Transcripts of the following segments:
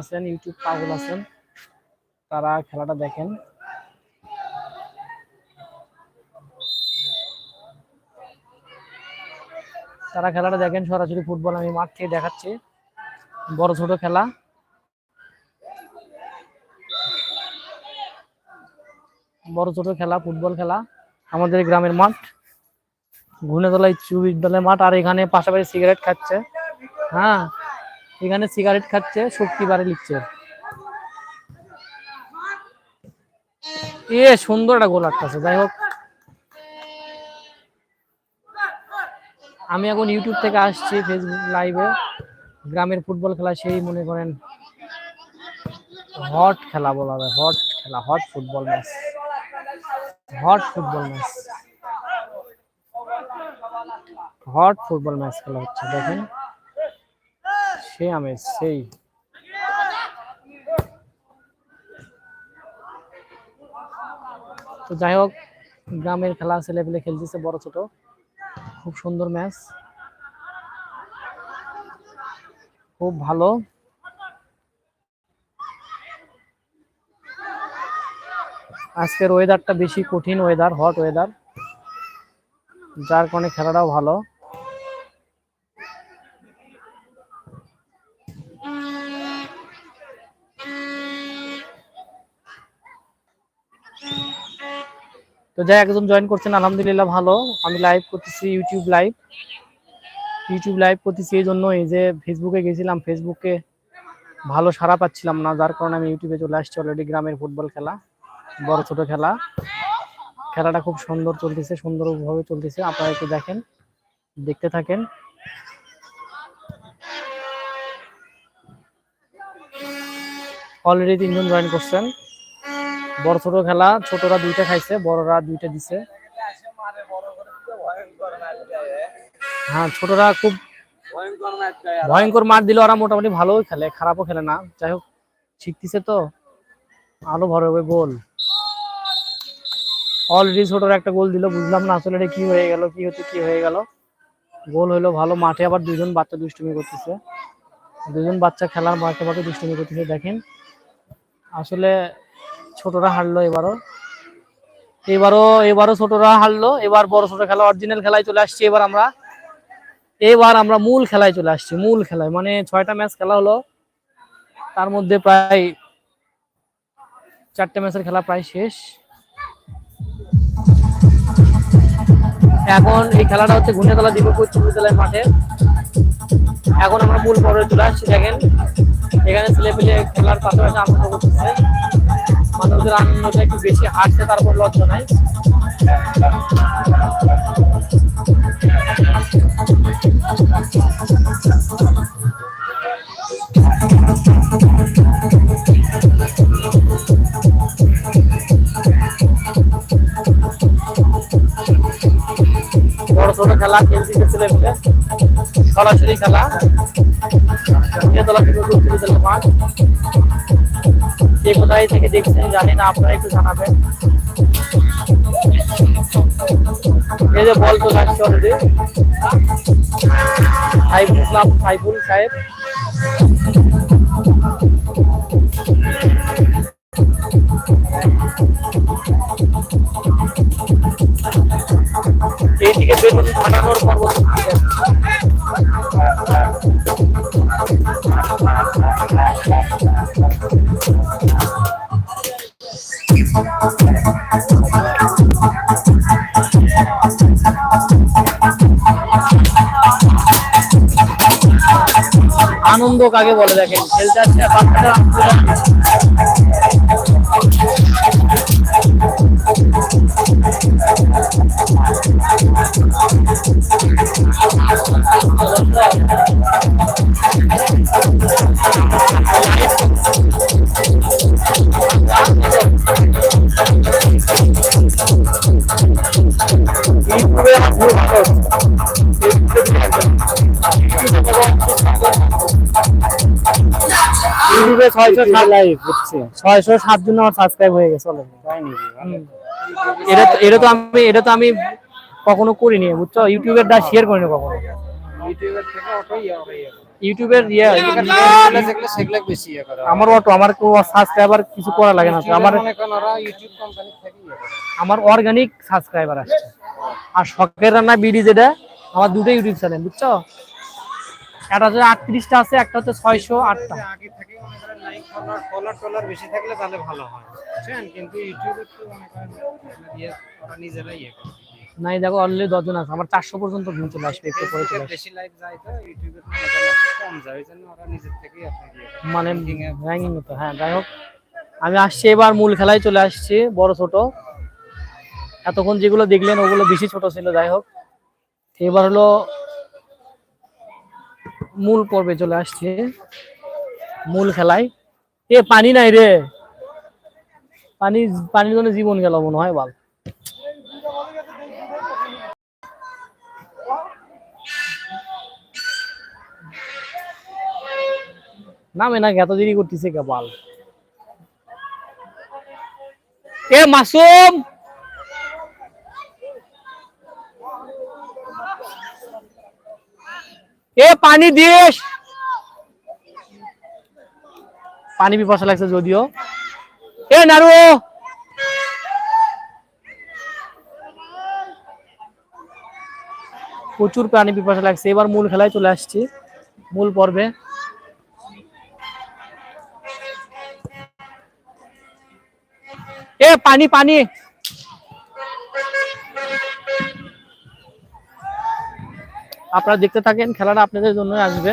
আছেন, ইউটিউব পাগল আছেন, তারা খেলাটা দেখেন। তারা খেলাটা দেখেন, সরাসরি ফুটবল আমি মাঠ থেকে দেখাচ্ছি। বড় ছোট খেলা। বড় ছোট খেলা, ফুটবল খেলা। আমাদের গ্রামের মাঠ ঘূর্ণেতলা উচ্চ বিদ্যালয় মাঠ, আর এখানে পাশাপাশি সিগারেট খাচ্ছে। হ্যাঁ এখানে সিগারেট খাচ্ছে, শক্তি বাড়ে লিখছে। এ সুন্দর একটা গোল আটকাছে, যাই হোক। আমি এখন ইউটিউব থেকে আসছি ফেসবুক লাইভে গ্রামের ফুটবল খেলা সেই, মনে করেন, হট খেলা বলা যায়, হট খেলা, hot football match. Hot football match. Hot football match খেলা হচ্ছে, দেখেন। সেই আমেজ সেই। তো যাই হোক, গ্রামের খেলা ছেলে পেলে খেলতেছে বড় ছোট। খুব সুন্দর ম্যাচ। খুব ভালো। আজকের ওয়েদারটা বেশি কঠিন ওয়েদার হট ওয়েদার যার কারণে খেলাটাও ভালো। তো যাই একজন জয়েন করছেন, আলহামদুলিল্লাহ ভালো। আমি লাইভ করতেছি ইউটিউব লাইভ ইউটিউব লাইভ করতেছি এই জন্য এই যে ফেসবুকে গেছিলাম ফেসবুকে ভালো সাড়া পাচ্ছিলাম না, যার কারণে আমি ইউটিউবে চলে আসছি অলরেডি গ্রামের ফুটবল খেলা, বড় ছোট খেলা। খেলাটা খুব সুন্দর চলতেছে, সুন্দরভাবে চলতেছে, আপনারা একটু দেখেন, দেখতে থাকেন। অলরেডি তিনজন জয়েন করছেন। বড় ছোট খেলা, ছোটরা দুইটা খাইছে, বড়রা দুইটা দিছে। হ্যাঁ ছোটরা খুব ভয়ঙ্কর মার দিলে ওরা মোটামুটি ভালোই খেলে, খারাপও খেলে না। যাই হোক, শিখতেছে তো। আরও ভরে হবে গোল। অলরেডি ছোটরা একটা গোল দিল, বুঝলাম না আসলে কি হয়ে গেল, কি হচ্ছে কি হয়ে গেল। গোল হইল ভালো, মাঠে আবার দুজন বাচ্চা দুষ্টুমি করতেছে। দুজন বাচ্চা খেলার মাঠে মাঠে দুষ্টুমি করতেছে, দেখেন। আসলে ছোটরা হারলো এবারও। এবারও এবারও ছোটরা হারলো, এবার বড় ছোট খেলা অরিজিনাল খেলায় চলে আসছি এবার আমরা। এবার আমরা মূল খেলায় চলে আসছি, মূল খেলায়। মানে ছয়টা ম্যাচ খেলা হলো। তার মধ্যে প্রায় চারটে ম্যাচের খেলা প্রায় শেষ। এখন এই খেলাটা হচ্ছে ঘুণেতলা দীপক উচ্চ মাঠে। এখন আমরা মূল পর্বে চলে আসছি, দেখেন। এখানে ছেলে পেলে খেলার পাশাপাশি আনন্দ করতেছে। মানুষদের আনন্দটা একটু বেশি হাঁটছে তারপর লজ্জা নাই। বড় ছোট খেলা খেলতে ছেলে পেলে সরাসরি খেলা। উত্তর মাঠ। কে কোথায় থেকে দেখছেন জানি না, আপনারা একটু জানাবেন। এই যে বল তো লাগছে অলরেডি সাইফুল ইসলাম, সাইফুল সাহেব। এইদিকে ফাটানোর আনন্দ কাকে বলে দেখেন। খেলতে আসছে আনন্দ ছয়শো সাত জন আমার সাবস্ক্রাইব হয়ে গেছে এটা তো- এটা তো আমি এটা তো আমি কখনো করিনি বুঝছ? ইউটিউবের দা শেয়ার করিনি কখনো। ইউটিউবের ইয়ে ইয়ে। ইয়ে করে। আমার অটো আমার সাবস্ক্রাইবার কিছু করা লাগে না। আমার অর্গানিক সাবস্ক্রাইবার আসছে। আর শখের রান্না বিডি যেটা আমার দুটো ইউটিউব চ্যানেল বুঝছ? একটা হচ্ছে আটত্রিশটা আছে একটা হচ্ছে ছয়শো আটটা। ফলোয়ার টলার বেশি থাকলে তাহলে ভালো হয়। বুঝছেন? কিন্তু ইউটিউবে করেন ইয়ে নিজেরাই ইয়ে করে। নাই দেখো অলরেডি দশজন আছে। আমার চারশো পর্যন্ত ভিউ চলে আসবে একটু পরে চলে বেশি লাইক যায় তো ইউটিউবে কম যায়। ওই জন্য ওরা নিজের থেকেই ইয়ে মানে র্যাঙ্কিং তো হ্যাঁ যাই হোক। আমি আসছি এবার মূল খেলায় চলে আসছি বড় ছোট। এতক্ষণ যেগুলো দেখলেন ওগুলো বেশি ছোট ছিল যাই হোক। এবার হলো মূল পর্বে চলে আসছে। মূল খেলায়। এ, পানি নাই রে পানি পানির জন্য জীবন গেল মনে হয় বল। নামে না এত দেরি করতেছে কে এ মাসুম এ, পানি দিস পানি পিপাসা লাগছে যদিও। এ, নারু! প্রচুর পানি পিপাসা লাগছে। এবার মূল খেলায় চলে আসছি। মূল পর্বে। এ, পানি পানি! আপনারা দেখতে থাকেন, খেলাটা আপনাদের জন্য আসবে।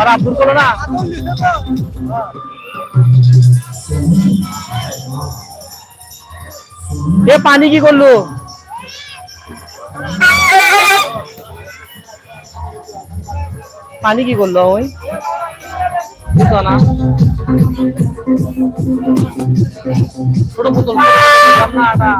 আর আব্দুল না। এ পানি কি করল? পানি কি করল ওই? বুঝলো না ছোট বোতল এটা।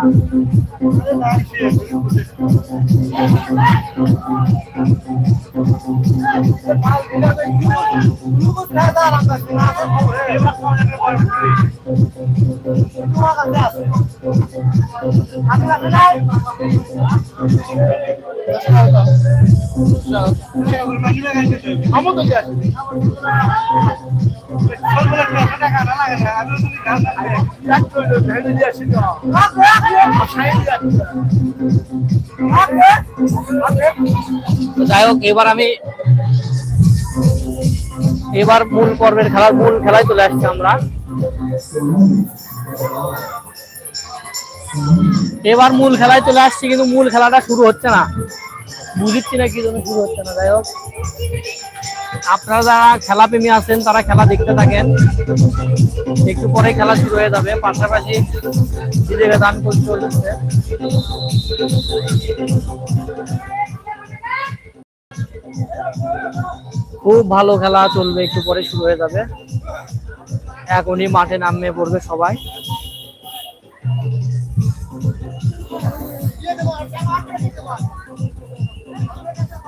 তো যাই হোক এবার আমি এবার মূল পর্বের খেলার মূল খেলায় চলে আসছি আমরা। এবার মূল খেলায় চলে আসছি, কিন্তু মূল খেলাটা শুরু হচ্ছে না। বুঝিচ্ছি না কি জন্য শুরু হচ্ছে না, যাই হোক। আপনারা যারা খেলা প্রেমী আছেন, তারা খেলা দেখতে থাকেন। একটু পরে খেলা শুরু হয়ে যাবে, পাশাপাশি নিজেকে দান করতে চলছে। খুব ভালো খেলা চলবে, একটু পরে শুরু হয়ে যাবে। এখনই মাঠে নামে পড়বে সবাই।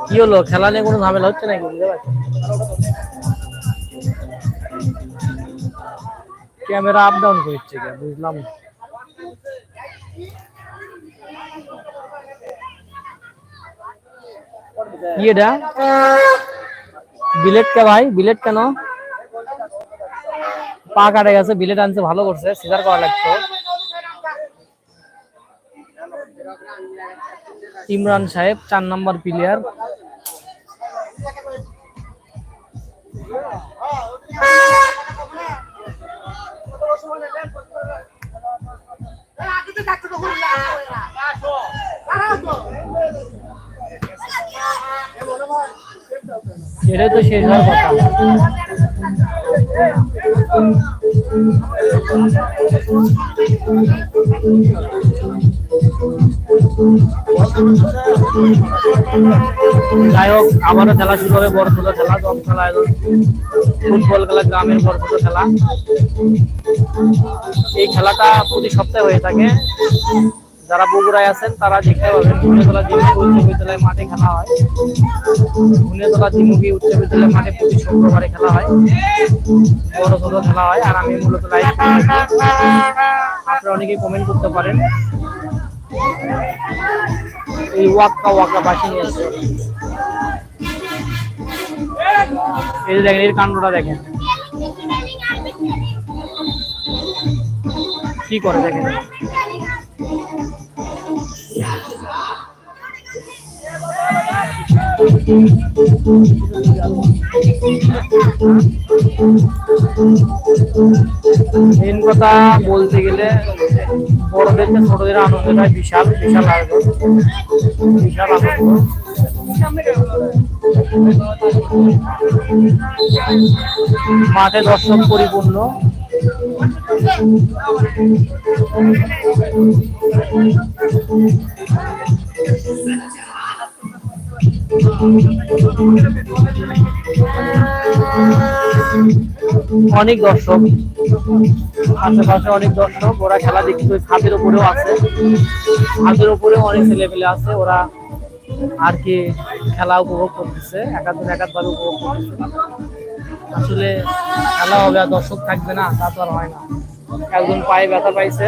কি হলো? খেলা নিয়ে কোনো ঝামেলা হচ্ছে নাকি? বুঝতে ক্যামেরা আপ ডাউন করছে কে? এটা? বিলেট কে ভাই? বিলেট কেন? পা গেছে বিলেট আনছে, ভালো করছে সিজার করা লাগতো ইমরান সাহেব চার নাম্বার প্লেয়ার এটাই তো শেষ হওয়ার কথা। যাই হোক, আবারও খেলা শুরু হবে, বড় ছোট খেলা, দম খেলা একদম ফুটবল খেলা, গ্রামের বড় ছোট খেলা। এই খেলাটা প্রতি সপ্তাহে হয়ে থাকে। যারা বগুড়ায় আছেন, তারা দেখতে পাবেন ভুনিয়াতলা দ্বিমুখী উচ্চ বিদ্যালয় মাঠে খেলা হয়। ভুনিয়াতলা দ্বিমুখী উচ্চ বিদ্যালয় মাঠে প্রতি শুক্রবারে খেলা হয়। বড় ছোট খেলা হয়, আর আমি মূলত লাইভ আপনারা অনেকেই কমেন্ট করতে পারেন। এই ওয়াক্কা ওয়াক্কা বাসি নিয়ে আসছে। এই দেখেন, এর কাণ্ডটা দেখেন। কি করে দেখেন? কথা বলতে গেলে বড়দের ছোটদের আনন্দটা বিশাল বিশাল আয়োজন। বিশাল আনন্দ। মাঠে দর্শক পরিপূর্ণ। অনেক দর্শক। আশেপাশে অনেক দর্শক, ওরা খেলা দেখতে ছাদের উপরেও আছে। ছাদের উপরেও অনেক ছেলেপেলে আছে, ওরা আর কি খেলা উপভোগ করতেছে, একাধারে একাধারে উপভোগ করতেছে। আসলে খেলা হবে আর দর্শক থাকবে না, তা তো আর হয় না। একজন পায়ে ব্যথা পাইছে